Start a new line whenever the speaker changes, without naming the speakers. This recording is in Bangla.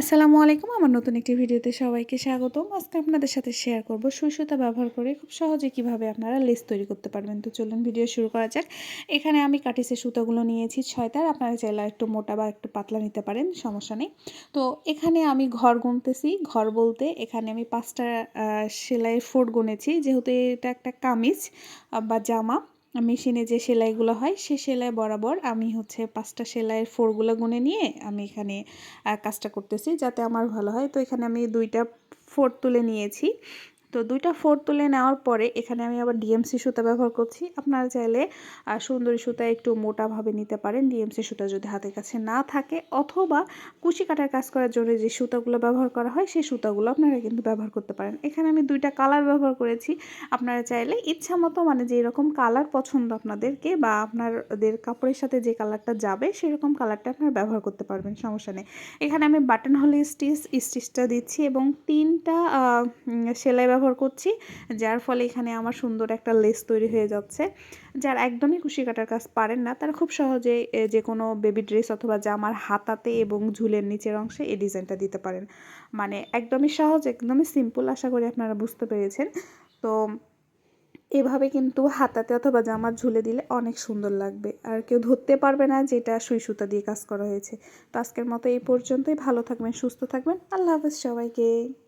আসসালামু আলাইকুম, আমার নতুন একটি ভিডিওতে সবাইকে স্বাগতম। আজকে আপনাদের সাথে শেয়ার করব সুই সুতা ব্যবহার করে খুব সহজে কীভাবে আপনারা লেস তৈরি করতে পারবেন। তো চলুন ভিডিও শুরু করা যাক। এখানে আমি কাটিসের সুতাগুলো নিয়েছি ছয়টার আপনারা চাইলে একটু মোটা বা একটু পাতলা নিতে পারেন, সমস্যা নেই। তো এখানে আমি ঘর গুনতেছি, ঘর বলতে এখানে আমি পাঁচটা সেলাইয়ের ফোট গুনেছি, যেহেতু এটা একটা কামিজ বা জামা। মেশিনে যে সেলাইগুলো হয়, সে সেলাই বরাবর আমি হচ্ছে পাঁচটা সেলাইয়ের ফোরগুলো গুনে নিয়ে আমি এখানে কাজটা করতেছি যাতে আমার ভালো হয়। তো এখানে আমি দুইটা ফোর তুলে নিয়েছি। তো দুইটা ফোর তুলে নেওয়ার পরে এখানে আমি আবার ডিএমসি সুতা ব্যবহার করছি। আপনারা চাইলে সুন্দরী সুতা একটু মোটাভাবে নিতে পারেন। ডিএমসি সুতা যদি হাতের কাছে না থাকে অথবা কুচি কাটার কাজ করার জন্য যে সুতাগুলো ব্যবহার করা হয়, সেই সুতাগুলো আপনারা কিন্তু ব্যবহার করতে পারেন। এখানে আমি দুইটা কালার ব্যবহার করেছি। আপনারা চাইলে ইচ্ছা মতো মানে যে এরকম কালার পছন্দ আপনাদেরকে বা আপনাদের কাপড়ের সাথে যে কালারটা যাবে, সেরকম কালারটা আপনারা ব্যবহার করতে পারবেন, সমস্যা নেই। এখানে আমি বাটন হলে স্টিচ, স্টিচটা দিচ্ছি এবং তিনটা সেলাই ব্যবহার করছি, যার ফলে এখানে আমার সুন্দর একটা লেস তৈরি হয়ে যাচ্ছে। যারা একদমই কুশি কাটার কাজ পারেন না, তারা খুব সহজে যে কোনো বেবি ড্রেস অথবা জামার হাতাতে এবং ঝুলের নিচের অংশে এই ডিজাইনটা দিতে পারেন। মানে একদমই সহজ, একদমই সিম্পল আশা করি আপনারা বুঝতে পেরেছেন। তো এভাবে কিন্তু হাতাতে অথবা জামার ঝুলে দিলে অনেক সুন্দর লাগবে। আর কেউ ধরতে পারবে না যে এটা সুই সুতা দিয়ে কাজ করা হয়েছে। তো আজকের মতো এই পর্যন্তই। ভালো থাকবেন, সুস্থ থাকবেন। আল্লাহ হাফেজ সবাইকে।